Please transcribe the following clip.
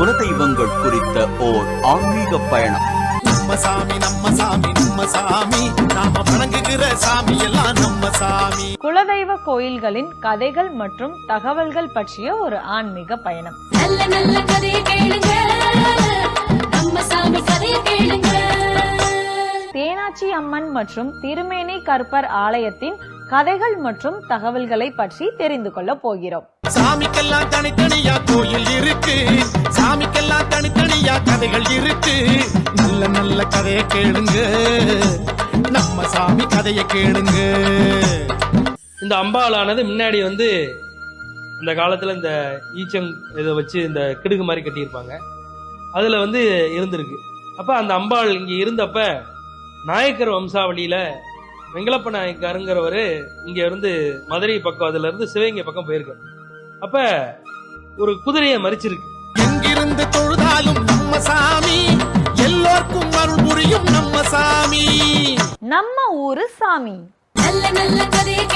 குலதெய்வங்கள் குறித்த ஓர் ஆன்மீக பயணம். நம்ம சாமி நம்ம சாமி நம்ம சாமி. நாம வணங்குகிற சாமி எல்லாம் நம்ம சாமி. குலதெய்வ கோயில்களின் கதைகள் மற்றும் தகவல்கள் பற்றிய ஒரு ஆன்மீக பயணம். நல்ல நல்ல கதையை கேளுங்க. நம்ம சாமி கதையை கேளுங்க. தேனாச்சி அம்மன் மற்றும் திருமேனி கருப்பர் ஆலயத்தின் கதைகள் மற்றும் தகவல்களை பற்றி தெரிந்து கொள்ள போகிறோம். சாமிக்கெல்லாம் தனித்தனியா கோயில் இருக்கு. சாமிக்கெல்லாம் தனித்தனியா கதைகள் இருக்கு. நல்ல நல்ல கதையை கேளுங்க. நம்ம சாமி கதையை கேளுங்க. இந்த அம்பாளானது முன்னாடி வந்து இந்த காலத்துல இந்த ஈச்சங் இதை வச்சு இந்த கிடுகு மாதிரி கட்டியிருப்பாங்க. அதுல வந்து இருந்திருக்கு. அப்ப அந்த அம்பாள் இங்க இருந்தப்ப நாயக்கர் வம்சாவளியில வெங்கலப்ப நாயக்கருங்கிறவரு இங்க இருந்து மதுரை பக்கம் அதுல இருந்து சிவகங்கை பக்கம் போயிருக்காரு. அப்ப ஒரு குதிரையை மறிச்சிருக்கு. எங்கிருந்து தொழுதாலும் நம்ம சாமி எல்லோர்க்கும் அருள் புரியும் நம்ம சாமி. நம்ம ஊரு சாமி. நல்ல நல்ல கதையை